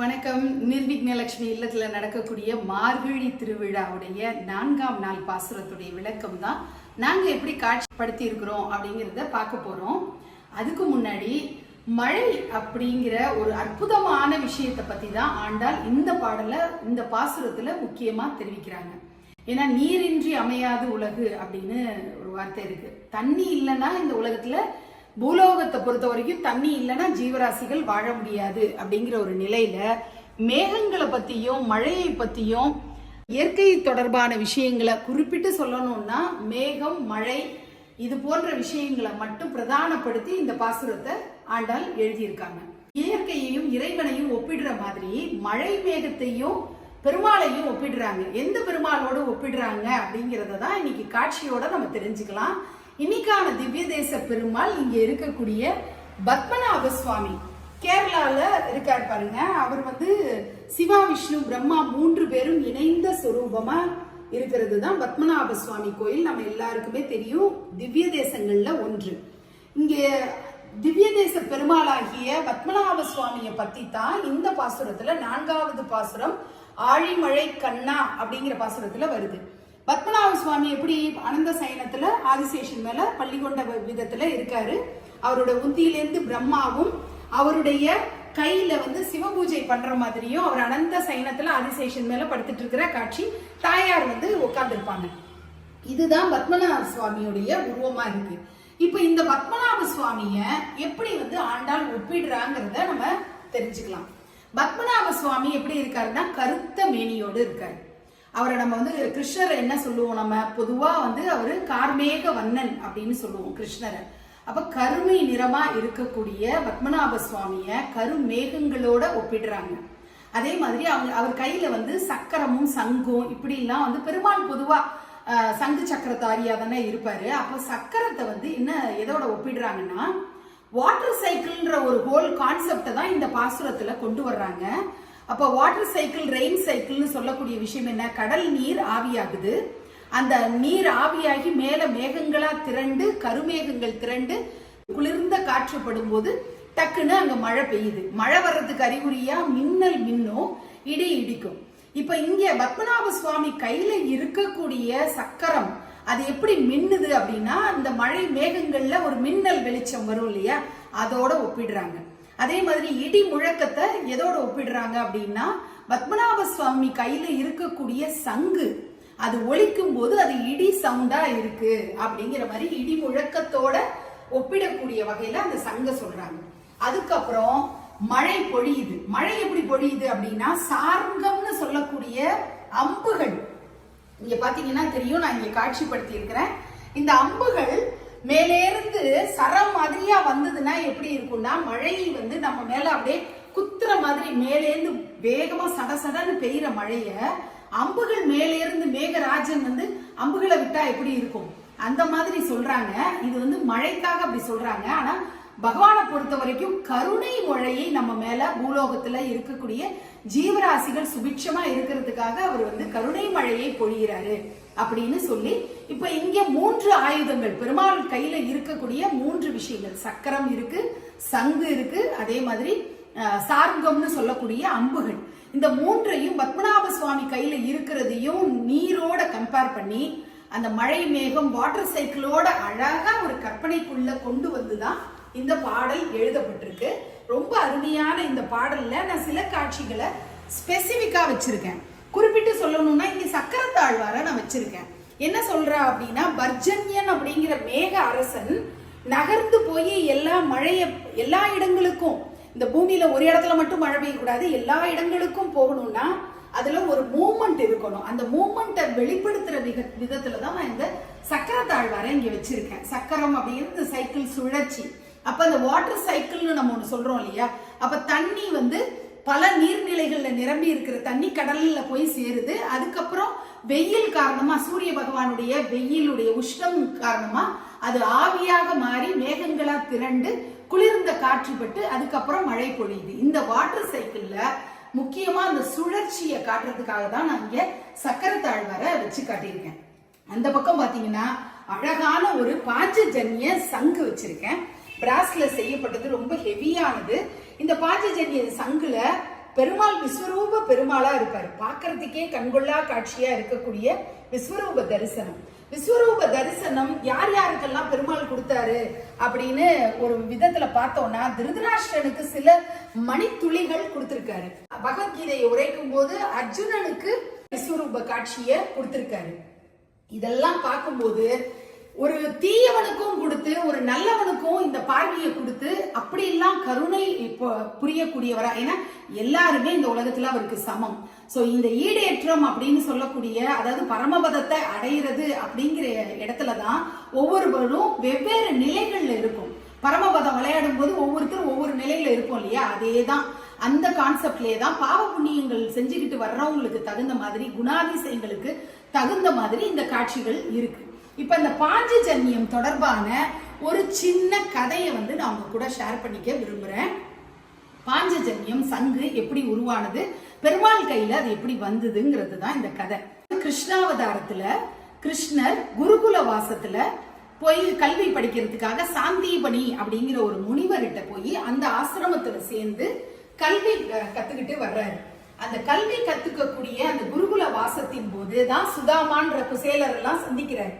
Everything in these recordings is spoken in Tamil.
வணக்கம். நிர்விக்னலட்சுமி இல்லத்தில் நடக்கக்கூடிய மார்கழி திருவிழாவுடைய நான்காம் நாள் பாசுரத்துடைய விளக்கம் தான் நாங்கள் எப்படி காட்சிப்படுத்தி இருக்கிறோம் அப்படிங்கிறத பார்க்க போகிறோம் அதுக்கு முன்னாடி மழை அப்படிங்கிற ஒரு அற்புதமான விஷயத்தை பற்றி தான் ஆண்டால் இந்த பாடல இந்த பாசுரத்தில் முக்கியமாக தெரிவிக்கிறாங்க. ஏன்னா நீரின்றி அமையாது உலகு அப்படின்னு ஒரு வார்த்தை இருக்கு. தண்ணி இல்லைன்னா இந்த உலகத்தில் பூலோகத்தை பொறுத்த வரைக்கும் தண்ணி இல்லைன்னா ஜீவராசிகள் வாழ முடியாது அப்படிங்கிற ஒரு நிலையில மேகங்களை பத்தியும் மழையை பத்தியும் இயற்கை தொடர்பான விஷயங்களை குறிப்பிட்டு சொல்லணும்னா மேகம் மழை இது போன்ற விஷயங்களை மட்டும் பிரதானப்படுத்தி இந்த பாசுரத்தை ஆண்டால் எழுதியிருக்காங்க. இயற்கையையும் இறைவனையும் ஒப்பிடுற மாதிரி மழை மேகத்தையும் பெருமாளையும் ஒப்பிடுறாங்க. எந்த பெருமாளோட ஒப்பிடுறாங்க அப்படிங்கிறத தான் இன்னைக்கு காட்சியோட நம்ம தெரிஞ்சுக்கலாம். இன்னைக்கான திவ்ய தேச பெருமாள் இங்க இருக்கக்கூடிய பத்மநாப சுவாமி. கேரளால இருக்கார் பாருங்க. அவர் வந்து சிவா விஷ்ணு பிரம்மா மூன்று பேரும் இணைந்த சுரூபமா இருக்கிறது தான் பத்மநாப சுவாமி கோயில். நம்ம எல்லாருக்குமே தெரியும் திவ்ய தேசங்கள்ல ஒன்று. இங்கே திவ்ய தேச பெருமாளாகிய பத்மநாப சுவாமியை பத்தி தான் இந்த பாசுரத்துல நான்காவது பாசுரம் ஆழிமழை கண்ணா அப்படிங்கிற பாசுரத்துல வருது. பத்மநாப சுவாமி எப்படி அனந்த சயனத்துல ஆதிசேஷன் மேல பள்ளி கொண்ட விதத்துல இருக்காரு. அவரோட உந்தியிலேருந்து பிரம்மாவும் அவருடைய கையில வந்து சிவபூஜை பண்ற மாதிரியும் அவர் அனந்த சயனத்துல ஆதிசேஷன் மேல படுத்துட்டு இருக்கிற காட்சி தாயார் வந்து உட்கார்ந்துருப்பாங்க இதுதான் பத்மநாப சுவாமியுடைய உருவமா இருக்கு. இப்ப இந்த பத்மநாப சுவாமிய எப்படி வந்து ஆண்டாள் ஒப்பிடுறாங்கிறத நம்ம தெரிஞ்சுக்கலாம். பத்மநாப சுவாமி எப்படி இருக்காருன்னா கருத்த மேனியோடு இருக்காரு. அவரை நம்ம வந்து கிருஷ்ணர் என்ன சொல்லுவோம்? நம்ம பொதுவா வந்து அவரு கார்மேக வண்ணன் அப்படின்னு சொல்லுவோம் கிருஷ்ணரை. அப்ப கருமை நிறமா இருக்கக்கூடிய பத்மநாப சுவாமிய கருமேகங்களோட ஒப்பிடுறாங்க. அதே மாதிரி அவங்க அவர் கையில வந்து சக்கரமும் சங்கும் இப்படி எல்லாம் வந்து பெருமாள் பொதுவா சங்கு சக்கரத்தாரியா தானே இருப்பாரு. அப்ப சக்கரத்தை வந்து என்ன எதோட ஒப்பிடுறாங்கன்னா வாட்டர் சைக்கிள்ன்ற ஒரு ஹோல் கான்செப்டை தான் இந்த பாசுரத்துல கொண்டு வர்றாங்க. அப்போ வாட்டர் சைக்கிள் ரெயின் சைக்கிள்னு சொல்லக்கூடிய விஷயம் என்ன? கடல் நீர் ஆவியாகுது. அந்த நீர் ஆவியாகி மேல மேகங்களா திரண்டு கருமேகங்கள் திரண்டு குளிர்ந்த காற்று படும்போது டக்குன்னு அங்க மழை பெய்யுது. மழை வர்றதுக்கு அறிகுறியா? மின்னல் மின்னும் இடி இடிக்கும். இப்ப இங்க பத்மநாப சுவாமி கையில இருக்கக்கூடிய சக்கரம் அது எப்படி மின்னுது அப்படின்னா இந்த மழை மேகங்கள்ல ஒரு மின்னல் வெளிச்சம் வரும் இல்லையா? அதோட ஒப்பிடுறாங்க. அதே மாதிரி இடி முழக்கத்தை எதோட ஒப்பிடுறாங்க அப்படின்னா பத்மநாப சுவாமி கையில இருக்கக்கூடிய சங்கு அது ஒழிக்கும் போது அது இடி சவுண்டா இருக்கு அப்படிங்கிற மாதிரி இடி முழக்கத்தோட ஒப்பிடக்கூடிய வகையில அந்த சங்க சொல்றாங்க. அதுக்கப்புறம் மழை பொழியுது. மழை எப்படி பொழியுது அப்படின்னா சார்கம்னு சொல்லக்கூடிய அம்புகள். இங்க பாத்தீங்கன்னா தெரியும் நான் இங்க காட்சிப்படுத்தி இருக்கிறேன் இந்த அம்புகள் மேலேருந்து சரம் மாதிரியா வந்ததுன்னா எப்படி இருக்கும்னா மழை வந்து நம்ம மேல அப்படியே குத்துற மாதிரி மேலேருந்து வேகமா சட சடன்னு பெய்யற மழைய அம்புகள் மேலேருந்து மேகராஜன் வந்து அம்புகளை விட்டா எப்படி இருக்கும்? அந்த மாதிரி சொல்றாங்க. இது வந்து மழைக்காக அப்படி சொல்றாங்க. ஆனா பகவானை பொறுத்த வரைக்கும் கருணை மழையை நம்ம மேல பூலோகத்துல இருக்கக்கூடிய ஜீவராசிகள் சுபிட்சமா இருக்கிறதுக்காக அவர் வந்து கருணை மழையை பொழிகிறாரு. அப்படின்னு சொல்லி இப்ப இங்க மூன்று ஆயுதங்கள். பெருமாள் கையில இருக்கக்கூடிய மூன்று விஷயங்கள். சக்கரம் இருக்கு சங்கு இருக்கு அதே மாதிரி சார்கம்னு சொல்லக்கூடிய அம்புகள். இந்த மூன்றையும் பத்மநாப சுவாமி கையில இருக்கிறதையும் நீரோட கம்பேர் பண்ணி அந்த மழை மேகம் வாட்டர் சைக்கிளோட அழகா ஒரு கற்பனைக்குள்ள கொண்டு வந்துதான் இந்த பாடல் எழுதப்பட்டிருக்கு. ரொம்ப அருமையான இந்த பாடல்ல நான் சில காட்சிகளை ஸ்பெசிபிக்கா வச்சிருக்கேன். குறிப்பிட்டு சொல்லணும்னா இங்க சக்கரத்தாழ்வார நான் வச்சிருக்கேன். என்ன சொல்றா அப்படின்னா பர்ஜன்யன் அப்படிங்கிற மேக அரசன் நகர்ந்து போய் எல்லா மழைய எல்லா இடங்களுக்கும் இந்த பூமியில ஒரு இடத்துல மட்டும் மழை பெய்யக்கூடாது எல்லா இடங்களுக்கும் போகணும்னா அதுல ஒரு மூமெண்ட் இருக்கணும். அந்த மூமெண்ட்டை வெளிப்படுத்துற விக விதத்துல தான் நான் இந்த சக்கரத்தாழ்வாரை இங்க வச்சிருக்கேன். சக்கரம் அப்படிங்கிறது இந்த சைக்கிள் சுழற்சி. அப்ப அந்த வாட்டர் சைக்கிள்னு நம்ம ஒண்ணு சொல்றோம் இல்லையா? அப்ப தண்ணி வந்து பல நீர்நிலைகளில் நிரம்பி இருக்கிற தண்ணி கடலில் போய் சேருது. அதுக்கப்புறம் வெயில் காரணமாக சூரிய பகவானுடைய வெயிலுடைய உஷ்ணம் காரணமாக அது ஆவியாக மாறி மேகங்களாக திரண்டு குளிர்ந்த காற்று பட்டு அதுக்கப்புறம் மழை பொழியுது. இந்த வாட்டர் சைக்கிளில் முக்கியமாக அந்த சுழற்சியை காட்டுறதுக்காக தான் நான் இங்க சக்கரத்தாழ்வாரை வச்சு காட்டியிருக்கேன். அந்த பக்கம் பார்த்தீங்கன்னா அழகான ஒரு பாஞ்சஜன்ய சங்கு வச்சிருக்கேன். பிராஸ்ல செய்யப்பட்டது ரொம்ப ஹெவியானது இந்த பாஞ்சஜன்ய சங்குல பெருமாள் விஸ்வரூப பெருமாளா இருப்பாரு. பார்க்கறதுக்கே கண்கொள்ளா காட்சியா இருக்கக்கூடிய விஸ்வரூப தரிசனம். விஸ்வரூப தரிசனம் யார் யாருக்கெல்லாம் பெருமாள் கொடுத்தாரு அப்படின்னு ஒரு விதத்துல பார்த்தோம்னா திருதராஷ்டிரனுக்கு சில மணித்துளிகள் கொடுத்திருக்காரு. பகவத்கீதையை உரைக்கும் போது அர்ஜுனனுக்கு விஸ்வரூப காட்சியை கொடுத்திருக்காரு. இதெல்லாம் பார்க்கும்போது ஒரு தீயவனுக்கும் கொடுத்து ஒரு நல்லவனுக்கும் இந்த பார்வையை கொடுத்து அப்படியெல்லாம் கருணை இப்போ புரியக்கூடியவரா? ஏன்னா எல்லாருமே இந்த உலகத்துல அவருக்கு சமம். சோ இந்த ஈடேற்றம் அப்படின்னு சொல்லக்கூடிய அதாவது பரமபதத்தை அடையிறது அப்படிங்கிற இடத்துலதான் ஒவ்வொருவரும் வெவ்வேறு நிலைகள்ல இருக்கும். பரமபதம் விளையாடும் போது ஒவ்வொருத்தரும் ஒவ்வொரு நிலையில இருக்கும் இல்லையா? அதேதான். அந்த கான்செப்ட்லேயே தான் பாவ புண்ணியங்கள் செஞ்சுக்கிட்டு வர்றவங்களுக்கு தகுந்த மாதிரி குணாதிசயங்களுக்கு தகுந்த மாதிரி இந்த காட்சிகள் இருக்கு. இப்ப இந்த பாஞ்சஜன்யம் தொடர்பான ஒரு சின்ன கதையை வந்து நான் உங்க கூட ஷேர் பண்ணிக்க விரும்புறேன். பாஞ்சஜன்யம் சங்கு எப்படி உருவானது பெருமாள் கையில அது எப்படி வந்ததுங்கிறது தான் இந்த கதை. கிருஷ்ணாவதாரத்துல கிருஷ்ணர் குருகுல வாசத்துல போய் கல்வி படிக்கிறதுக்காக சாந்தீபனி அப்படிங்கிற ஒரு முனிவர்கிட்ட போய் அந்த ஆசிரமத்துல சேர்ந்து கல்வி கத்துக்கிட்டு வர்றாரு. அந்த கல்வி கத்துக்கக்கூடிய அந்த குருகுல வாசத்தின் போது தான் சுதாமான்ற குசேலர் எல்லாம் சந்திக்கிறார்.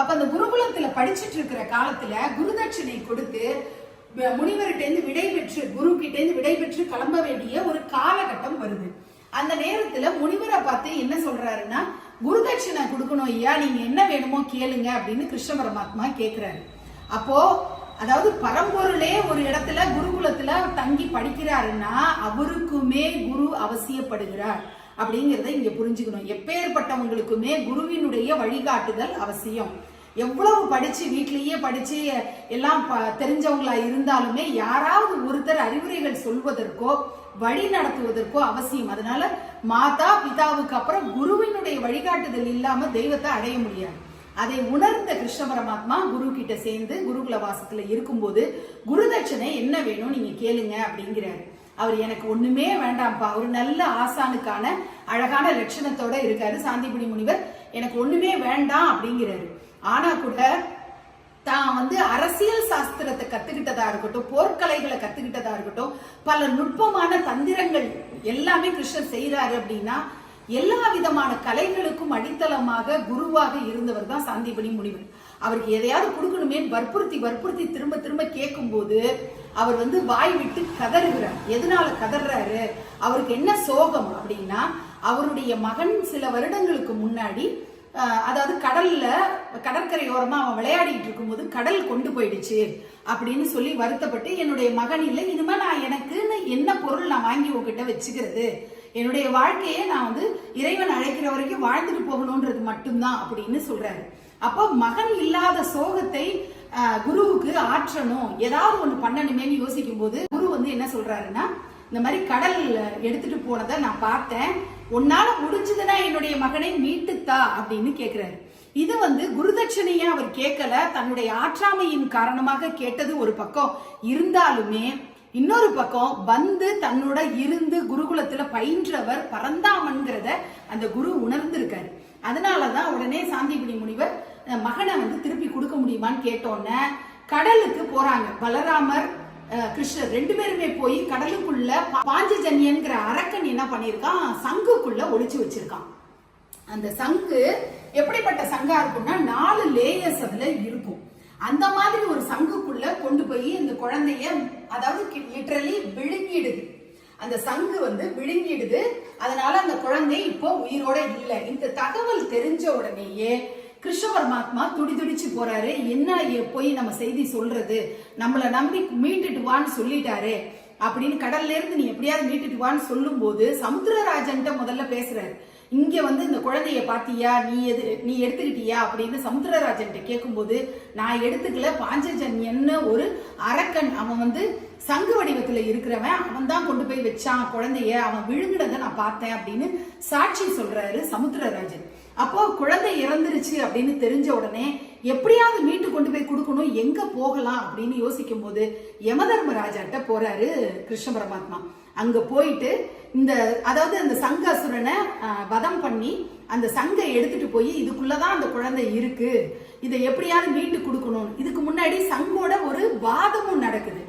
அப்ப அந்த குருகுலத்துல படிச்சுட்டு இருக்கிற காலத்துல குருதட்சிணை கொடுத்து வ- முனிவர்கிட்டேருந்து விடை பெற்று குரு கிட்டேருந்து விடை பெற்று கிளம்ப வேண்டிய ஒரு காலகட்டம் வருது. அந்த நேரத்துல முனிவரை பார்த்து என்ன சொல்றாருன்னா குருதட்சிணை கொடுக்கணும் ஐயா நீங்க என்ன வேணுமோ கேளுங்க அப்படின்னு கிருஷ்ண பரமாத்மா கேக்குறாரு. அப்போ அதாவது பரம்பொருளே ஒரு இடத்துல குருகுலத்துல தங்கி படிக்கிறாருன்னா அவருக்குமே குரு அவசியப்படுகிறார் அப்படிங்கிறத இங்க புரிஞ்சுக்கணும். எப்பேற்பட்டவங்களுக்குமே குருவினுடைய வழிகாட்டுதல் அவசியம். எவ்வளவு படிச்சு வீட்லயே படிச்சு எல்லாம் ப- தெரிஞ்சவங்களா இருந்தாலுமே யாராவது ஒருத்தர் அறிவுரைகள் சொல்வதற்கோ வழி நடத்துவதற்கோ அவசியம். அதனால மாதா பிதாவுக்கு அப்புறம் குருவினுடைய வழிகாட்டுதல் இல்லாம தெய்வத்தை அடைய முடியாது. அதை உணர்ந்த கிருஷ்ண பரமாத்மா குரு கிட்ட சேர்ந்து குருகுல வாசத்துல இருக்கும்போது குருதட்சணை என்ன வேணும் நீங்க கேளுங்க அப்படிங்கிறாரு. அவர் எனக்கு ஒண்ணுமே வேண்டாம்ப்பா. ஒரு நல்ல ஆசானுக்கான அழகான லட்சணத்தோட இருக்காரு. சாந்திபுடி முனிவர் எனக்கு ஒண்ணுமே வேண்டாம் அப்படிங்கிறாரு. ஆனா கூட தான் வந்து அரசியல் சாஸ்திரத்தை கத்துக்கிட்டதா இருக்கட்டும் போர்க்கலைகளை கத்துக்கிட்டதா இருக்கட்டும் பல நுட்பமான தந்திரங்கள் எல்லாமே கிருஷ்ணர் செய்யறாரு அப்படின்னா எல்லா விதமான கலைகளுக்கும் அடித்தளமாக குருவாக இருந்தவர் தான் சாந்திபணி முனிவர். அவருக்கு எதையாவது கொடுக்கணுமே வற்புறுத்தி வற்புறுத்தி திரும்ப திரும்ப கேட்கும்போது அவர் வந்து வாய் விட்டு கதறுகிறார். எதனால கதறாரு? அவருக்கு என்ன சோகம் அப்படின்னா அவருடைய மகன் சில வருடங்களுக்கு முன்னாடி அதாவது கடல்ல கடற்கரையோரமா அவன் விளையாடிட்டு இருக்கும்போது கடல் கொண்டு போயிடுச்சு அப்படின்னு சொல்லி வருத்தப்பட்டு என்னுடைய மகன் இல்லை இனிமே நான் எனக்குன்னு என்ன பொருள் நான் வாங்கி உங்ககிட்ட வச்சுக்கிறது? என்னுடைய வாழ்க்கையை நான் வந்து இறைவன் அழைக்கிற வரைக்கும் வாழ்ந்துட்டு போகணுன்றது மட்டும்தான் அப்படின்னு சொல்றாரு. அப்போ மகன் இல்லாத சோகத்தை குருவுக்கு ஆற்றணும். ஏதாவது ஒன்று பண்ணணுமேன்னு யோசிக்கும் போது குரு வந்து என்ன சொல்றாருன்னா இந்த மாதிரி கடல் எடுத்துட்டு போனதை நான் பார்த்தேன். உன்னால முடிஞ்சதுன்னா என்னுடைய மகனை மீட்டுத்தா அப்படின்னு கேக்குறாரு. இது வந்து குருதட்சணையை அவர் கேட்கல தன்னுடைய ஆற்றாமையின் காரணமாக கேட்டது ஒரு பக்கம். இருந்தாலுமே இன்னொரு பக்கம் வந்து தன்னோட இருந்து குருகுலத்துல பயின்றவர் பரந்தாமன்கிறத அந்த குரு உணர்ந்திருக்காரு. அதனாலதான் உடனே சாந்திபுரி முனிவர் மகனை வந்து திருப்பி கொடுக்க முடியுமான்னு கேட்டோன்னே கடலுக்கு போறாங்க. பலராமர் கிருஷ்ணர். ரெண்டு பேருமே போய் கடலுக்குள்ள பாஞ்சஜன்யன்கிற அரக்கன் என்ன பண்ணியிருக்கான்? சங்குக்குள்ள ஒழிச்சு வச்சிருக்கான். அந்த சங்கு எப்படிப்பட்ட சங்கா இருக்கும்னா நாலு லேயர்ஸ் அதுல இருக்கும். அந்த மாதிரி ஒரு சங்குக்குள்ள கொண்டு போய் இந்த குழந்தைய அதாவது லிட்டரலி விழுங்கிடுது. அந்த சங்கு வந்து விழுங்கிடுது. அதனால அந்த குழந்தை இப்போ உயிரோட இல்லை. இந்த தகவல் தெரிஞ்ச உடனேயே கிருஷ்ண பரமாத்மா துடி துடிச்சு போறாரு. என்ன போய் நம்ம செய்தி சொல்றது? நம்மள நம்பி மீட்டுட்டு வான்னு சொல்லிட்டாரு. அப்படின்னு கடல்ல இருந்து நீ எப்படியாவது மீட்டுட்டு வான்னு சொல்லும் போது சமுத்திரராஜன்ட்ட முதல்ல பேசுறாரு. இங்க வந்து இந்த குழந்தைய பாத்தியா? நீ எது நீ எடுத்துக்கிட்டியா? அப்படின்னு சமுத்திரராஜன்ட்ட கேட்கும்போது நான் எடுத்துக்கல பாஞ்சஜன்யன்னு ஒரு அரக்கன் அவன் வந்து சங்கு வடிவத்துல இருக்கிறவன் அவன் தான் கொண்டு போய் வச்சான் குழந்தைய. அவன் விழுங்கினதை நான் பார்த்தேன் அப்படின்னு சாட்சி சொல்றாரு சமுத்திரராஜன். அப்போ குழந்தை இறந்துருச்சு அப்படின்னு தெரிஞ்ச உடனே எப்படியாவது மீட்டு கொண்டு போய் கொடுக்கணும் எங்க போகலாம் அப்படின்னு யோசிக்கும் போது யமதர்மராஜாட்ட போறாரு கிருஷ்ண பரமாத்மா. அங்க போயிட்டு இந்த அதாவது அந்த சங்க அசுரனை வதம் பண்ணி அந்த சங்கை எடுத்துட்டு போய் இதுக்குள்ளதான் அந்த குழந்தை இருக்கு. இதை எப்படியாவது மீட்டு கொடுக்கணும். இதுக்கு முன்னாடி சங்கோட ஒரு வாதமும் நடக்குது.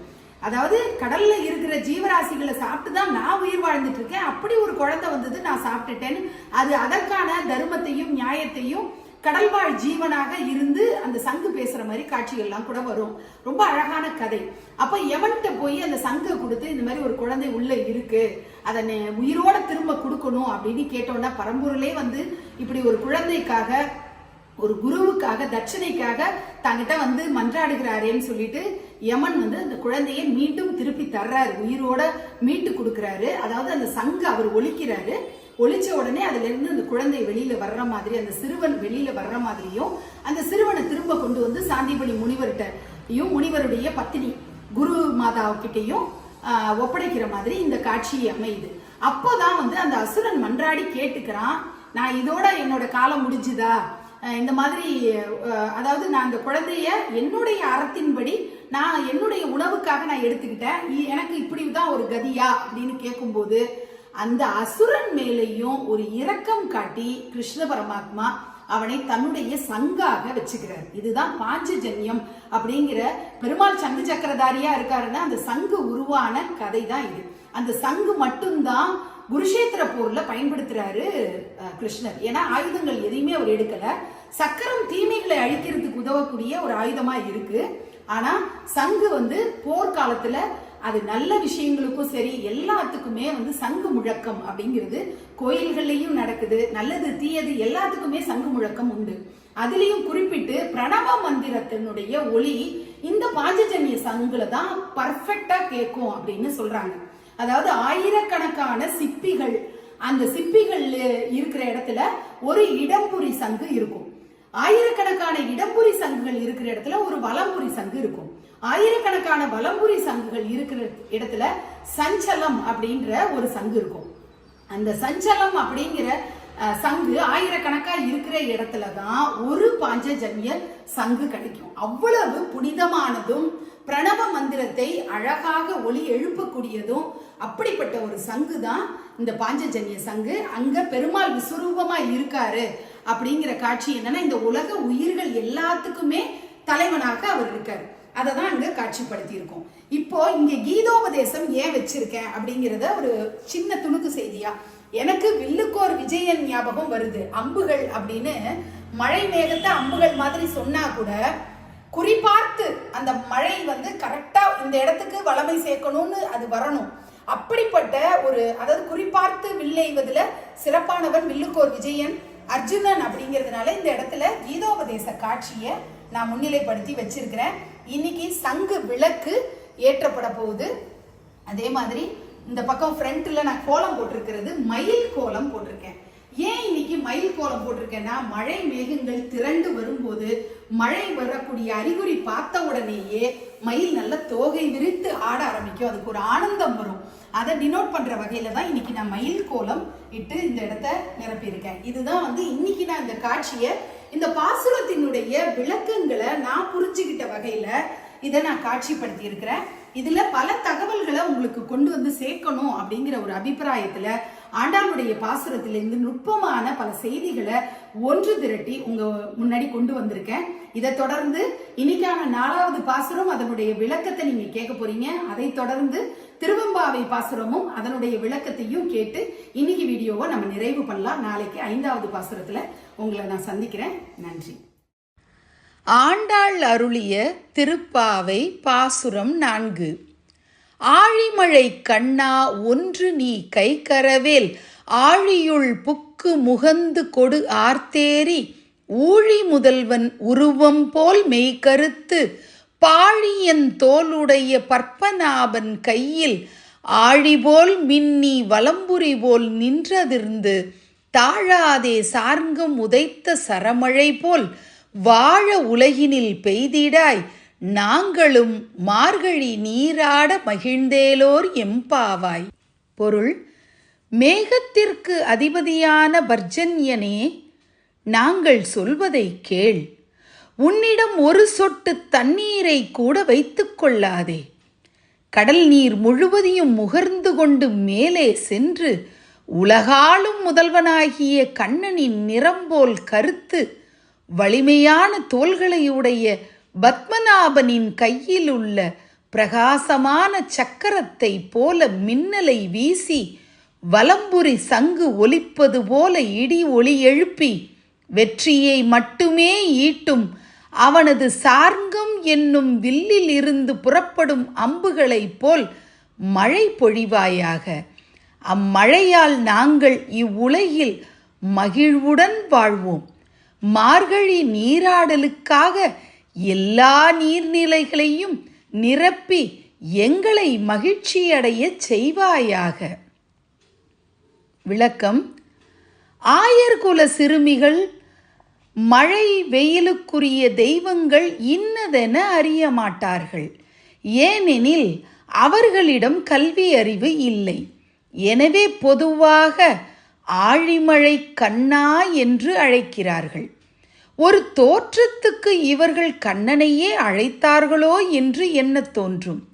அதாவது கடல்ல இருக்கிற ஜீவராசிகளை சாப்பிட்டு தான் நான் உயிர் வாழ்ந்துட்டு இருக்கேன். அப்படி ஒரு குழந்தை வந்தது நான் சாப்பிட்டுட்டேன். அது அதற்கான தர்மத்தையும் நியாயத்தையும் கடல்வாழ் ஜீவனாக இருந்து அந்த சங்கு பேசுற மாதிரி காட்சிகள்லாம் கூட வரும். ரொம்ப அழகான கதை. அப்ப எவன்கிட்ட போய் அந்த சங்கை கொடுத்து இந்த மாதிரி ஒரு குழந்தை உள்ள இருக்கு அதை உயிரோட திரும்ப கொடுக்கணும் அப்படின்னு கேட்டோம்னா பரம்பூரிலே வந்து இப்படி ஒரு குழந்தைக்காக ஒரு குருவுக்காக தட்சணைக்காக தங்கிட்ட வந்து மன்றாடுகிறாரேன்னு சொல்லிட்டு யமன் வந்து அந்த குழந்தையை மீண்டும் திருப்பி தர்றாரு. உயிரோட மீட்டு கொடுக்குறாரு. அதாவது அந்த சங்கு அவர் ஒழிக்கிறாரு. ஒழிச்ச உடனே அதுல இருந்து அந்த குழந்தை வெளியில வர்ற மாதிரி அந்த சிறுவன் வெளியில வர்ற மாதிரியும் அந்த சிறுவனை திரும்ப கொண்டு வந்து சாந்திபணி முனிவர்கிட்டையும் முனிவருடைய பத்தினி குரு மாதாவுக்கிட்டையும் ஒப்படைக்கிற மாதிரி இந்த காட்சி அமையுது. அப்போதான் வந்து அந்த அசுரன் மன்றாடி கேட்டுக்கிறான் நான் இதோட என்னோட காலம் முடிஞ்சுதா? இந்த மாதிரி அதாவது நான் அந்த குழந்தைய என்னுடைய அறத்தின்படி நான் என்னுடைய உணவுக்காக நான் எடுத்துக்கிட்டேன். எனக்கு எனக்கு இப்படிதான் ஒரு கதியா அப்படின்னு கேட்கும்போது அந்த அசுரன் மேலேயும் ஒரு இரக்கம் காட்டி கிருஷ்ண பரமாத்மா அவனை தன்னுடைய சங்காக வச்சுக்கிறார். இதுதான் பாஞ்சஜன்யம் அப்படிங்கிற பெருமாள் சங்கு சக்கரதாரியா இருக்காருன்னா அந்த சங்கு உருவான கதை தான் இது. அந்த சங்கு மட்டும்தான் குருஷேத்திர போர்ல பயன்படுத்துறாரு கிருஷ்ணர். ஏன்னா ஆயுதங்கள் எதையுமே அவர் எடுக்கல. சக்கரம் தீமைகளை அழிக்கிறதுக்கு உதவக்கூடிய ஒரு ஆயுதமா இருக்கு. ஆனா சங்கு வந்து போர்க்காலத்துல அது நல்ல விஷயங்களுக்கும் சரி எல்லாத்துக்குமே வந்து சங்கு முழக்கம் அப்படிங்கிறது கோயில்கள்லயும் நடக்குது. நல்லது தீயது எல்லாத்துக்குமே சங்கு முழக்கம் உண்டு. அதுலயும் குறிப்பிட்டு பிரணவ மந்திரத்தினுடைய ஒளி இந்த பாஞ்சஜன்ய சங்குல தான் பர்ஃபெக்டா கேட்கும் அப்படின்னு சொல்றாங்க. அதாவது ஆயிரக்கணக்கான சிப்பிகள் அந்த சிப்பிகள் இருக்கிற இடத்துல ஒரு இடம்புரி சங்கு இருக்கும். ஆயிரக்கணக்கான இடம்புரி சங்குகள் இருக்கிற இடத்துல ஒரு வலம்புரி சங்கு இருக்கும். ஆயிரக்கணக்கான வலம்புரி சங்குகள் இருக்கிற இடத்துல சஞ்சலம் அப்படின்ற ஒரு சங்கு இருக்கும். அந்த சஞ்சலம் அப்படிங்கிற சங்கு ஆயிரக்கணக்கா இருக்கிற இடத்துல தான் ஒரு பாஞ்சஜன்ய சங்கு கிடைக்கும். அவ்வளவு புனிதமானதும் பிரணவ மந்திரத்தை அழகாக ஒளி எழுப்பக்கூடியதும் அப்படிப்பட்ட ஒரு சங்கு தான் இந்த பாஞ்சஜன்ய சங்கு. அங்க பெருமாள் விஸ்வரூபமா இருக்காரு அப்படிங்கிற காட்சி என்னன்னா இந்த உலக உயிர்கள் எல்லாத்துக்குமே தலைவனாக அவர் இருக்காரு. அதை தான் அங்கே காட்சிப்படுத்தி இருக்கோம் இப்போ இங்கே கீதோபதேசம் ஏன் வச்சிருக்கேன் அப்படிங்கிறத ஒரு சின்ன துணுக்கு செய்தியா? எனக்கு வில்லுக்கோர் விஜயன் ஞாபகம் வருது. அம்புகள் அப்படின்னு மழை மேகத்தை அம்புகள் மாதிரி சொன்னா கூட குறிப்பார்த்து அந்த மழை வந்து கரெக்டா இந்த இடத்துக்கு வளமை சேர்க்கணும்னு அது வரணும். அப்படிப்பட்ட ஒரு அதாவது குறிப்பார்த்து வில்லைவதுல சிறப்பானவன் வில்லுக்கோர் விஜயன். அர்ஜுனன் அப்படிங்கிறதுனால இந்த இடத்துல கீதோபதேச காட்சியை நான் முன்னிலைப்படுத்தி வச்சிருக்கிறேன். இன்னைக்கு சங்கு விளக்கு ஏற்றப்பட போகுது. அதே மாதிரி இந்த பக்கம் ஃப்ரண்ட்டில் நான் கோலம் போட்டிருக்கிறது மயில் கோலம் போட்டிருக்கேன். ஏன் இன்னைக்கு மயில் கோலம் போட்டிருக்கேன்னா மழை மேகங்கள் திரண்டு வரும்போது மழை வரக்கூடிய அறிகுறி பார்த்த உடனேயே மயில் நல்ல தோகை விரித்து ஆட ஆரம்பிக்கும். அதுக்கு ஒரு ஆனந்தம் வரும். அதை டினோட் பண்ணுற வகையில் தான் இன்றைக்கி நான் மயில் கோலம் இட்டு இந்த இடத்த நிரப்பியிருக்கேன். இதுதான் வந்து இன்னைக்கு நான் இந்த காட்சியை இந்த பாசுரத்தினுடைய விளக்கங்களை நான் புரிஞ்சுக்கிட்ட வகையில் இதை நான் காட்சிப்படுத்தி இருக்கிறேன் பல தகவல்களை உங்களுக்கு கொண்டு வந்து சேர்க்கணும் அப்படிங்கிற ஒரு அபிப்பிராயத்தில் ஆண்டாளுடைய பாசுரத்திலிருந்து நுட்பமான பல செய்திகளை ஒன்று திரட்டி உங்க முன்னாடி கொண்டு வந்திருக்கேன். இதை தொடர்ந்து இன்னைக்கான நாலாவது பாசுரம் அதனுடைய விளக்கத்தை நீங்க கேட்க போறீங்க. அதை தொடர்ந்து திருவம்பாவை பாசுரமும் அதனுடைய விளக்கத்தையும் கேட்டு இன்னைக்கு வீடியோவை நம்ம நிறைவு பண்ணலாம். நாளைக்கு ஐந்தாவது பாசுரத்துல உங்களை நான் சந்திக்கிறேன். நன்றி. ஆண்டாள் அருளிய திருப்பாவை பாசுரம் நான்கு. ஆழிமழை கண்ணா ஒன்று நீ கைக்கரவேல் ஆழியுள் புக்கு முகந்து கொடு ஆர்த்தேரி. ஊழி முதல்வன் உருவம் போல் மெய்கருத்து பாழியன் தோலுடைய பற்பநாபன் கையில் ஆழிபோல் மின்னி வலம்புரி போல் நின்றதிர்ந்து தாழாதே சார்ங்கும் உதைத்த சரமழை போல் வாழ உலகினில் பெய்திடாய் நாங்களும் மார்கழி நீராட மகிழ்ந்தேலோர் எம்பாவாய். பொருள் மேகத்திற்கு அதிபதியான பர்ஜன்யனே நாங்கள் சொல்வதை கேள். உன்னிடம் ஒரு சொட்டு தண்ணீரை கூட வைத்துக் கொள்ளாதே. கடல் நீர் முழுவதையும் முகர்ந்து கொண்டு மேலே சென்று உலகாலும் முதல்வனாகிய கண்ணனின் நிறம்போல் கருத்து வலிமையான தோள்களையுடைய பத்மநாபனின் கையில் உள்ள பிரகாசமான சக்கரத்தை போல மின்னலை வீசி வலம்புரி சங்கு ஒலிப்பது போல இடி ஒளி எழுப்பி வெற்றியை மட்டுமே ஈட்டும் அவனது சார்ங்கம் என்னும் வில்லில் இருந்து புறப்படும் அம்புகளைப் போல் மழை பொழிவாயாக. அம்மழையால் நாங்கள் இவ்வுலகில் மகிழ்வுடன் வாழ்வோம். மார்கழி நீராடலுக்காக எல்லா நீர்நிலைகளையும் நிரப்பி எங்களை மகிழ்ச்சியடையச் செய்வாயாக. விளக்கம். ஆயர்குல சிறுமிகள் மழை வெயிலுக்குரிய தெய்வங்கள் இன்னதென அறிய மாட்டார்கள். ஏனெனில் அவர்களிடம் கல்வி அறிவு இல்லை. எனவே பொதுவாக ஆழிமழை கண்ணா என்று அழைக்கிறார்கள். ஒரு தோற்றத்துக்கு இவர்கள் கண்ணனையே அழைத்தார்களோ என்று எண்ணத் தோன்றும்.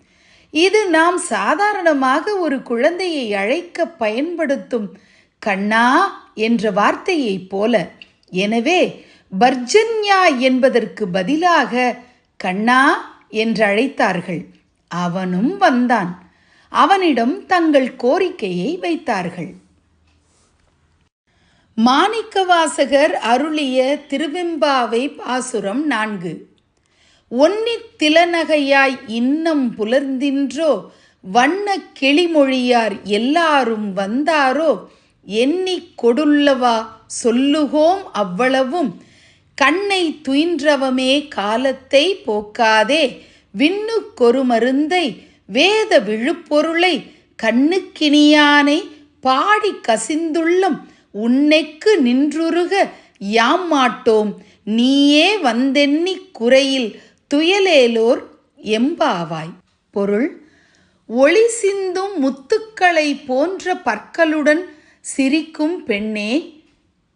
இது நாம் சாதாரணமாக ஒரு குழந்தையை அழைக்க பயன்படுத்தும் கண்ணா என்ற வார்த்தையைப் போல. எனவே பர்ஜன்யா என்பதற்கு பதிலாக கண்ணா என்றழைத்தார்கள் அவனும் வந்தான். அவனிடம் தங்கள் கோரிக்கையை வைத்தார்கள். மாணிக்கவாசகர் அருளிய திருவெம்பாவை பாசுரம் நான்கு. ஒன்னித் திலநகையாய் இன்னம் புலர்ந்தின்றோ வண்ண கிளிமொழியார் எல்லாரும் வந்தாரோ எண்ணிக் கொடுள்ளவா சொல்லுகோம் அவ்வளவும் கண்ணை துயின்றவமே காலத்தை போக்காதே. விண்ணுக்கொரு மருந்தை வேத விழுப்பொருளை கண்ணுக்கினியானை பாடி கசிந்துள்ளம். உன்னைக்கு நின்றுருக யாம் மாட்டோம். நீயே வந்தெண்ணி குறையில் துயலேலோர் எம்பாவாய். பொருள் ஒளி சிந்தும் முத்துக்களை போன்ற பற்களுடன் சிரிக்கும் பெண்ணே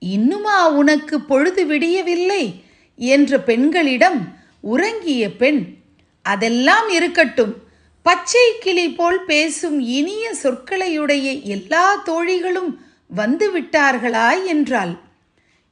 இன்னுமா உனக்கு பொழுது விடியவில்லை? என்ற பெண்களிடம் உறங்கிய பெண் அதெல்லாம் இருக்கட்டும். பச்சை கிளி போல் பேசும் இனிய சொற்களையுடைய எல்லா தோழிகளும் வந்து விட்டார்களா? என்றாள்.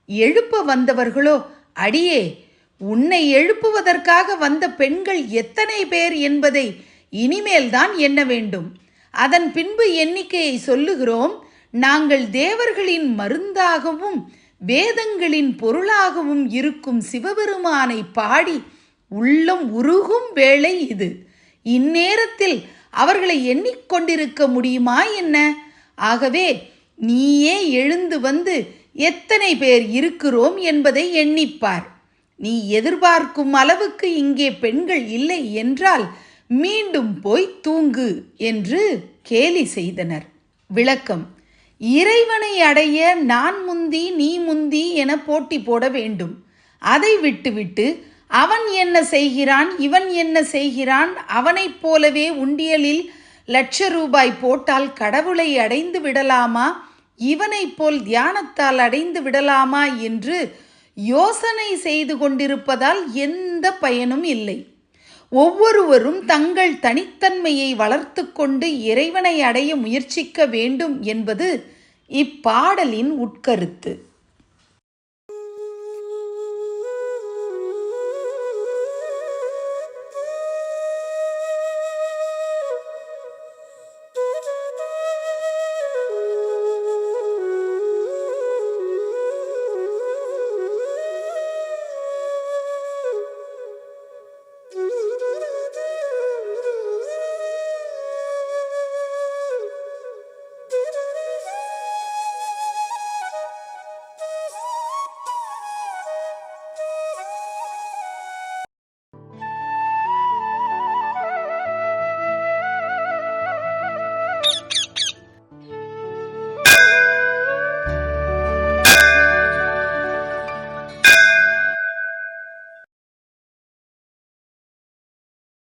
எழுப்ப வந்தவர்களோ அடியே உன்னை எழுப்புவதற்காக வந்த பெண்கள் எத்தனை பேர் என்பதை இனிமேல்தான் எண்ண வேண்டும். அதன் பின்பு எண்ணிக்கையை சொல்லுகிறோம். நாங்கள் தேவர்களின் மருந்தாகவும் வேதங்களின் பொருளாகவும் இருக்கும் சிவபெருமானை பாடி உள்ளம் உருகும் வேளை இது. இந்நேரத்தில் அவர்களை எண்ணிக்கொண்டிருக்க முடியுமா என்ன? ஆகவே நீயே எழுந்து வந்து எத்தனை பேர் இருக்கிறோம் என்பதை எண்ணிப்பார். நீ எதிர்பார்க்கும் அளவுக்கு இங்கே பெண்கள் இல்லை என்றால் மீண்டும் போய் தூங்கு என்று கேலி செய்தனர். விளக்கம். இறைவனை அடைய நான் முந்தி நீ முந்தி என போட்டி போட வேண்டும். அதை விட்டுவிட்டு அவன் என்ன செய்கிறான் இவன் என்ன செய்கிறான் அவனைப் போலவே உண்டியலில் லட்ச ரூபாய் போட்டால் கடவுளை அடைந்து விடலாமா இவனைப் போல் தியானத்தால் அடைந்து விடலாமா என்று யோசனை செய்து கொண்டிருப்பதால் எந்த பயனும் இல்லை. ஒவ்வொருவரும் தங்கள் தனித்தன்மையை வளர்த்து கொண்டு இறைவனை அடைய முயற்சிக்க வேண்டும் என்பது இப்பாடலின் உட்கருத்து.